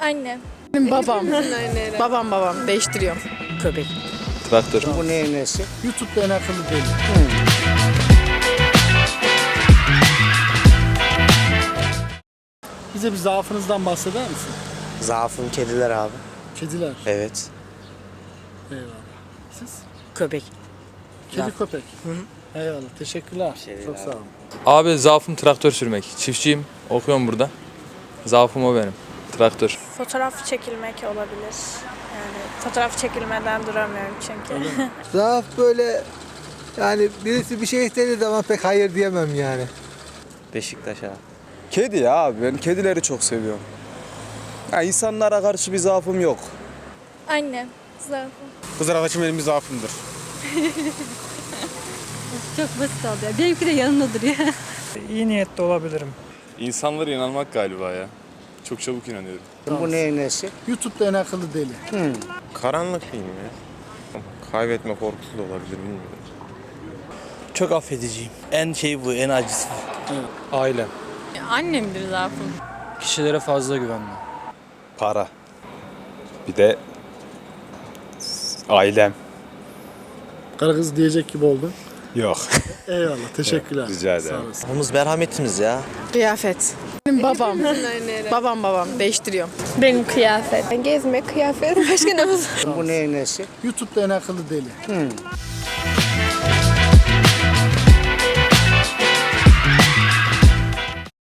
Annem. Benim babam. babam babam değiştiriyorum. Köpek. Traktör. Bu neyin nesi? YouTube'da en akıllı deli. Bize bir zaafınızdan bahseder misin? Zaafım kediler abi. Kediler. Evet. Eyvallah. Siz? Köpek. Kedi köpek. Eyvallah. Teşekkürler. Çok sağ olun. Abi zaafım traktör sürmek. Çiftçiyim. Okuyorum burada. Zaafım o benim. Traktör. Fotoğraf çekilmek olabilir. Yani fotoğraf çekilmeden duramıyorum çünkü. Zaaf böyle yani birisi bir şey istediği zaman pek hayır diyemem yani. Beşiktaş abi. Kedi ya abi ben kedileri çok seviyorum. Ya insanlara karşı bir zaafım yok. Annem. Zaten. Kız arkadaşım benim bir zaafımdır. Çok basit oldu ya. Benimki de yanında duruyor. İyi niyetli olabilirim. İnsanlara inanmak galiba ya. Çok çabuk inanıyorum. Bu neyin nesi? YouTube'da en akıllı deli. Karanlık film ya. Kaybetme korkusu da olabilir bilmiyorum. Çok affediciyim. En şey bu, en acısı. Ailem. Annemdir zaafım. Kişilere fazla güvenme. Para. Bir de ailem. Karı kız diyecek gibi oldun. Yok. Eyvallah. Teşekkürler. Rica ederim. Sağ olasın. Omuz merhametimiz ya. Kıyafet. Benim babam. babam babam değiştiriyorum. Benim kıyafet. Gezmek, kıyafet. Başka ne Bu neyin nesi? YouTube'da en akıllı deli.